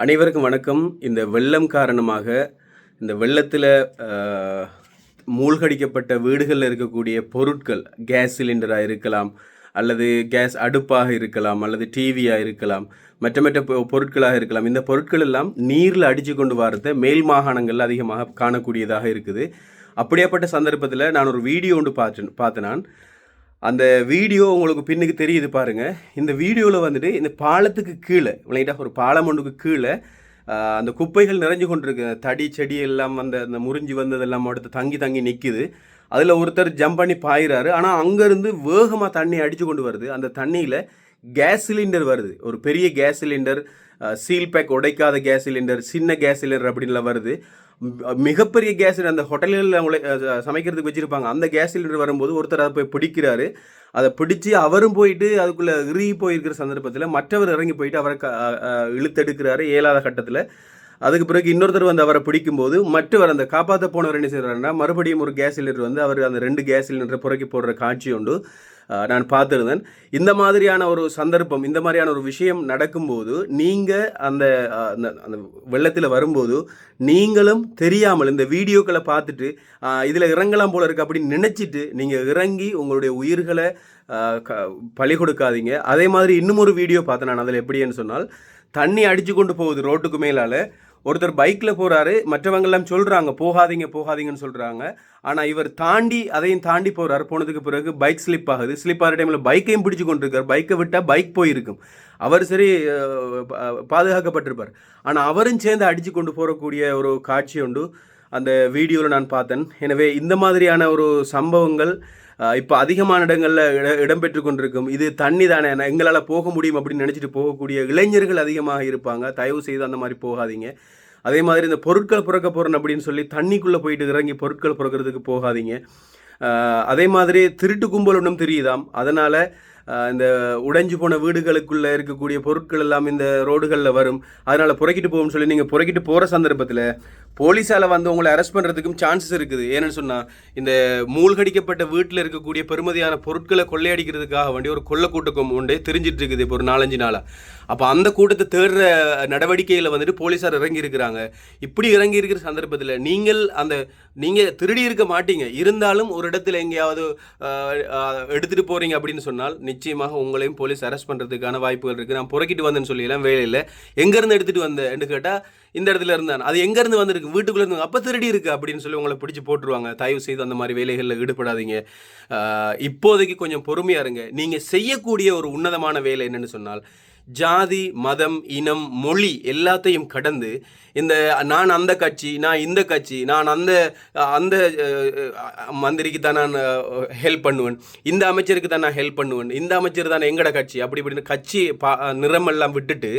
அனைவருக்கும் வணக்கம். இந்த வெள்ளம் காரணமாக இந்த வெள்ளத்தில் மூழ்கடிக்கப்பட்ட வீடுகளில் இருக்கக்கூடிய பொருட்கள் கேஸ் சிலிண்டராக இருக்கலாம் அல்லது கேஸ் அடுப்பாக இருக்கலாம் அல்லது டிவியாக இருக்கலாம் மற்ற மற்ற பொ- பொருட்களாக இருக்கலாம். இந்த பொருட்கள் எல்லாம் நீரில் அடித்து கொண்டு வரத மேல் மாகாணங்களில் அதிகமாக காணக்கூடியதாக இருக்குது. அப்படியாப்பட்ட சந்தர்ப்பத்தில் நான் ஒரு வீடியோ ஒன்று பார்த்தேன் பார்த்தேன் நான். அந்த வீடியோ உங்களுக்கு பின்னுக்கு தெரியுது பாருங்க. இந்த வீடியோவில் வந்துட்டு இந்த பாலத்துக்கு கீழே விளையாட்டா ஒரு பாலம் ஒன்றுக்கு கீழே அந்த குப்பைகள் நிறைஞ்சு கொண்டிருக்கு. தடி செடி எல்லாம் அந்த அந்த முறிஞ்சு வந்ததெல்லாம் எடுத்து தங்கி தங்கி நிற்கிது அதில் ஒருத்தர் ஜம்ப் பண்ணி பாயிறாரு. ஆனால் அங்கேருந்து வேகமாக தண்ணி அடித்து கொண்டு வருது. அந்த தண்ணியில் கேஸ் சிலிண்டர் வருது. ஒரு பெரிய கேஸ் சிலிண்டர் சீல் பேக் உடைக்காத கேஸ் சிலிண்டர் சின்ன கேஸ் சிலிண்டர் அப்படின்லாம் வருது. மிகப்பெரிய கேஸ் அந்த ஹோட்டல்களில் அவங்களை சமைக்கிறதுக்கு வச்சுருப்பாங்க. அந்த கேஸ் சிலிண்டர் வரும்போது ஒருத்தர் அதை போய் பிடிக்கிறாரு. அதை பிடிச்சி அவரும் போயிட்டு அதுக்குள்ளே இறுகி போயிருக்கிற சந்தர்ப்பத்தில் மற்றவர் இறங்கி போயிட்டு அவரை க- இழுத்தெடுக்கிறாரு இயலாத கட்டத்தில். அதுக்கு பிறகு இன்னொருத்தர் வந்து அவரை பிடிக்கும்போது மற்றவர் அந்த காப்பாற்ற போனவர் என்ன செய்கிறாருன்னா மறுபடியும் ஒரு கேஸ் சிலிண்டர் வந்து அவர் அந்த ரெண்டு கேஸ் சிலிண்டரை புறக்கி போடுற காட்சி உண்டு. நான் பார்த்துருந்தேன். இந்த மாதிரியான ஒரு சந்தர்ப்பம் இந்த மாதிரியான ஒரு விஷயம் நடக்கும்போது நீங்கள் அந்த அந்த அந்த வெள்ளத்தில் வரும்போது நீங்களும் தெரியாமல் இந்த வீடியோக்களை பார்த்துட்டு இதில் இறங்கலாம் போல இருக்கு அப்படின்னு நினச்சிட்டு நீங்கள் இறங்கி உங்களுடைய உயிர்களை க- பழி கொடுக்காதீங்க. அதே மாதிரி இன்னும் ஒரு வீடியோ பார்த்தேன் நான் அதில் எப்படின்னு சொன்னால் தண்ணி அடித்து கொண்டு போகுது ரோட்டுக்கு மேலால். ஒருத்தர் பைக்கில் போகிறாரு மற்றவங்கெல்லாம் சொல்கிறாங்க போகாதீங்க போகாதீங்கன்னு சொல்கிறாங்க ஆனால் இவர் தாண்டி அதையும் தாண்டி போகிறாரு போனதுக்கு பிறகு பைக் ஸ்லிப் ஆகுது. ஸ்லிப் ஆகிற டைமில் பைக்கையும் பிடிச்சு கொண்டிருக்கார். பைக்கை விட்டால் பைக் போயிருக்கும். அவர் சரி பாதுகாக்கப்பட்டிருப்பார். ஆனால் அவரும் சேர்ந்து அடித்து கொண்டு போகக்கூடிய ஒரு காட்சி உண்டு. அந்த வீடியோவில் நான் பார்த்தேன். எனவே இந்த மாதிரியான ஒரு சம்பவங்கள் இப்போ அதிகமான இடங்களில் இட இடம்பெற்று கொண்டிருக்கும். இது தண்ணி தானே நான் எங்களால் போக முடியும் அப்படின்னு நினச்சிட்டு போகக்கூடிய இளைஞர்கள் அதிகமாக இருப்பாங்க. தயவு செய்து அந்த மாதிரி போகாதீங்க. அதே மாதிரி இந்த பொருட்கள் புறக்க போகிறேன் அப்படின்னு சொல்லி தண்ணிக்குள்ளே போயிட்டு இறங்கி பொருட்கள் புறக்கிறதுக்கு போகாதீங்க. அதே மாதிரி திருட்டு கும்பல் ஒன்றும் தெரியுதாம்? அதனால் இந்த உடைஞ்சு போன வீடுகளுக்குள்ளே இருக்கக்கூடிய பொருட்கள் எல்லாம் இந்த ரோடுகளில் வரும். அதனால் புறக்கிட்டு போகும்னு சொல்லி நீங்கள் புறக்கிட்டு போகிற சந்தர்ப்பத்தில் போலீஸால் வந்து உங்களை அரெஸ்ட் பண்ணுறதுக்கும் சான்சஸ் இருக்குது. ஏன்னு சொன்னால் இந்த மூழ்கடிக்கப்பட்ட வீட்டில் இருக்கக்கூடிய பெருமதியான பொருட்களை கொள்ளையடிக்கிறதுக்காக வேண்டி ஒரு கொள்ள கூட்டம் உண்டு தெரிஞ்சிட்டு இருக்குது இப்போ ஒரு நாலஞ்சு நாளாக அப்போ அந்த கூட்டத்தை தேடுற நடவடிக்கையில் வந்துட்டு போலீஸார் இறங்கி இருக்கிறாங்க. இப்படி இறங்கி இருக்கிற சந்தர்ப்பத்தில் நீங்கள் அந்த நீங்கள் திருடி இருக்க மாட்டீங்க. இருந்தாலும் ஒரு இடத்துல எங்கேயாவது எடுத்துகிட்டு போகிறீங்க அப்படின்னு சொன்னால் நிச்சயமாக உங்களையும் போலீஸ் அரெஸ்ட் பண்ணுறதுக்கான வாய்ப்புகள் இருக்குது நான் புறக்கிட்டு வந்தேன்னு சொல்லியெல்லாம் வேலையில் எங்கேருந்து எடுத்துகிட்டு வந்தேன்னு கேட்டால் இந்த இடத்துல இருந்தான். அது எங்கேருந்து வந்திருக்கு? வீட்டுக்குள்ளே இருந்து. அப்போ திருடி இருக்கு அப்படின்னு சொல்லி உங்களை பிடிச்சி போட்டுருவாங்க. தயவு செய்து அந்த மாதிரி வேலைகளில் ஈடுபடாதீங்க. இப்போதைக்கு கொஞ்சம் பொறுமையாக இருங்க. நீங்கள் செய்யக்கூடிய ஒரு உன்னதமான வேலை என்னென்னு சொன்னால் ஜாதி மதம் இனம் மொழி எல்லாத்தையும் கடந்து இந்த நான் அந்த கட்சி நான் இந்த கட்சி நான் அந்த அந்த மந்திரிக்கு தான் நான் ஹெல்ப் பண்ணுவேன். இந்த அமைச்சருக்கு தான் நான் ஹெல்ப் பண்ணுவேன். இந்த அமைச்சர் தான் எங்கட கட்சி. அப்படி இப்படின்னு கட்சி பா நிறமெல்லாம் விட்டுட்டு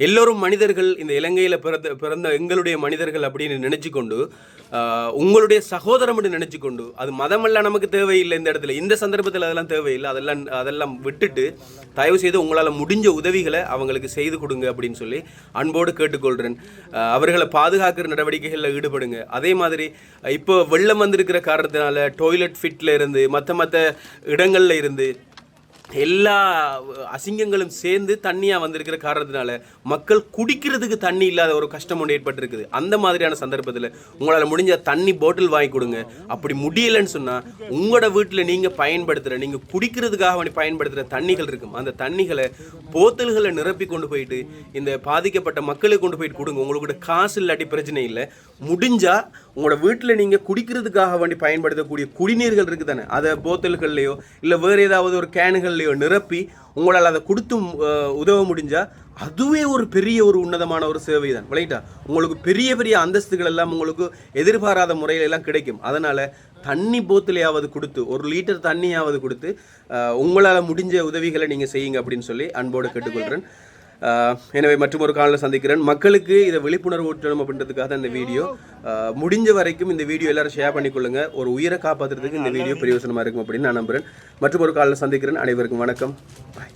எல்லோரும் மனிதர்கள் இந்த இலங்கையில் பிறந்த பிறந்த எங்களுடைய மனிதர்கள் அப்படின்னு நினச்சி கொண்டு உங்களுடைய சகோதரம் என்று நினைச்சு கொண்டு அது மதமெல்லாம் நமக்கு தேவையில்லை இந்த இடத்துல. இந்த சந்தர்ப்பத்தில் அதெல்லாம் தேவையில்லை. அதெல்லாம் அதெல்லாம் விட்டுட்டு தயவு செய்து உங்களால் முடிஞ்ச உதவிகளை அவங்களுக்கு செய்து கொடுங்க அப்படின்னு சொல்லி அன்போடு கேட்டுக்கொள்கிறேன் அவர்களை பாதுகாக்கிற நடவடிக்கைகளில் ஈடுபடுங்க. அதே மாதிரி இப்போ வெள்ளம் வந்திருக்கிற காரணத்தினால டாய்லெட் ஃபிட்டில் இருந்து மற்ற மற்ற இடங்களில் இருந்து எல்லா அசிங்கங்களும் சேர்ந்து தண்ணியாக வந்திருக்கிற காரணத்தினால மக்கள் குடிக்கிறதுக்கு தண்ணி இல்லாத ஒரு கஷ்டம் ஒன்று ஏற்பட்டிருக்குது. அந்த மாதிரியான சந்தர்ப்பத்தில் உங்களால் முடிஞ்ச தண்ணி பாட்டில் வாங்கி கொடுங்க. அப்படி முடியலைன்னு சொன்னால் உங்களோட வீட்டில் நீங்கள் பயன்படுத்துகிற நீங்கள் குடிக்கிறதுக்காக வேண்டி பயன்படுத்துகிற தண்ணிகள் இருக்கும். அந்த தண்ணிகளை போத்தல்களை நிரப்பி கொண்டு போயிட்டு இந்த பாதிக்கப்பட்ட மக்களுக்கு கொண்டு போயிட்டு கொடுங்க. உங்களுக்கு காசு இல்லாட்டி பிரச்சனை இல்லை. முடிஞ்சால் உங்களோட வீட்டில் நீங்கள் குடிக்கிறதுக்காக வேண்டி பயன்படுத்தக்கூடிய குடிநீர்கள் இருக்குது தானே அதை போத்தல்கள்லையோ இல்லை வேறு ஏதாவது ஒரு கேனுகள் கேனுகள்லையோ நிரப்பி உங்களால் அதை கொடுத்து உதவ முடிஞ்சா அதுவே ஒரு பெரிய ஒரு உன்னதமான ஒரு சேவை தான். விளையிட்டா உங்களுக்கு பெரிய பெரிய அந்தஸ்துகள் எல்லாம் உங்களுக்கு எதிர்பாராத முறையில எல்லாம் கிடைக்கும். அதனால தண்ணி போத்திலையாவது கொடுத்து ஒரு லிட்டர் தண்ணியாவது கொடுத்து உங்களால் முடிஞ்ச உதவிகளை நீங்கள் செய்யுங்க அப்படின்னு சொல்லி அன்போடு கேட்டுக்கொள்கிறேன் எனவே மற்றும் ஒரு காலில் சந்திக்கிறேன். மக்களுக்கு இதை விழிப்புணர்வு ஊட்டணும் அப்படின்றதுக்காக தான் இந்த வீடியோ. முடிஞ்ச வரைக்கும் இந்த வீடியோ எல்லாரும் ஷேர் பண்ணிக்கொள்ளுங்க. ஒரு உயிரை காப்பாற்றுறதுக்கு இந்த வீடியோ பிரயோசனமாக இருக்கும் அப்படின்னு நான் நம்புறேன். மற்றும் ஒரு காலில் சந்திக்கிறேன். அனைவருக்கும் வணக்கம். பாய்